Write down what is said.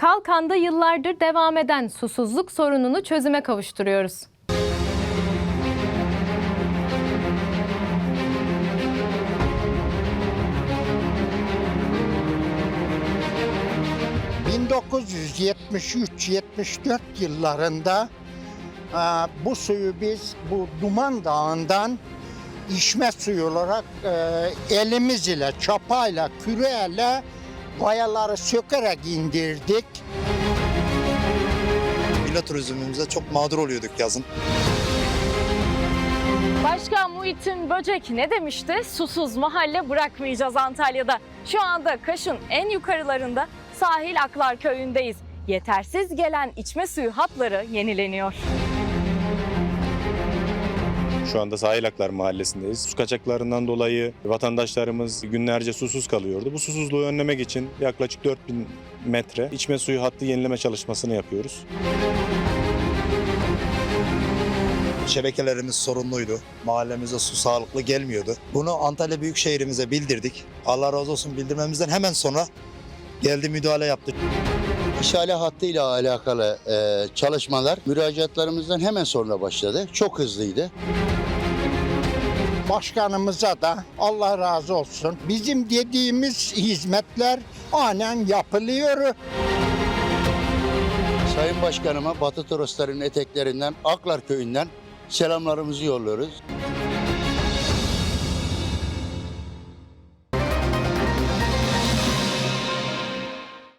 Kalkan'da yıllardır devam eden susuzluk sorununu çözüme kavuşturuyoruz. ...1973-74 yıllarında e, bu suyu biz bu Duman Dağı'ndan içme suyu olarak e, elimiz ile, çapayla, küreğle kayaları sökerek indirdik. Villa turizmimize çok mağdur oluyorduk yazın. Başkan Muhittin Böcek ne demişti? Susuz mahalle bırakmayacağız Antalya'da. Şu anda Kaş'ın en yukarılarında Sahil Aklar Köyü'ndeyiz. Yetersiz gelen içme suyu hatları yenileniyor. Şu anda Sahil Aklar Mahallesi'ndeyiz. Su kaçaklarından dolayı vatandaşlarımız günlerce susuz kalıyordu. Bu susuzluğu önlemek için yaklaşık 4000 metre içme suyu hattı yenileme çalışmasını yapıyoruz. Şebekelerimiz sorunluydu. Mahallemize su sağlıklı gelmiyordu. Bunu Antalya Büyükşehir'imize bildirdik. Allah razı olsun bildirmemizden hemen sonra geldi müdahale yaptı. İşhale hattıyla alakalı e, çalışmalar müracaatlarımızdan hemen sonra başladı. Çok hızlıydı. Başkanımıza da Allah razı olsun. Bizim dediğimiz hizmetler anen yapılıyor. Sayın Başkanıma Batı Torosların eteklerinden Aklar Köyü'nden selamlarımızı yolluyoruz.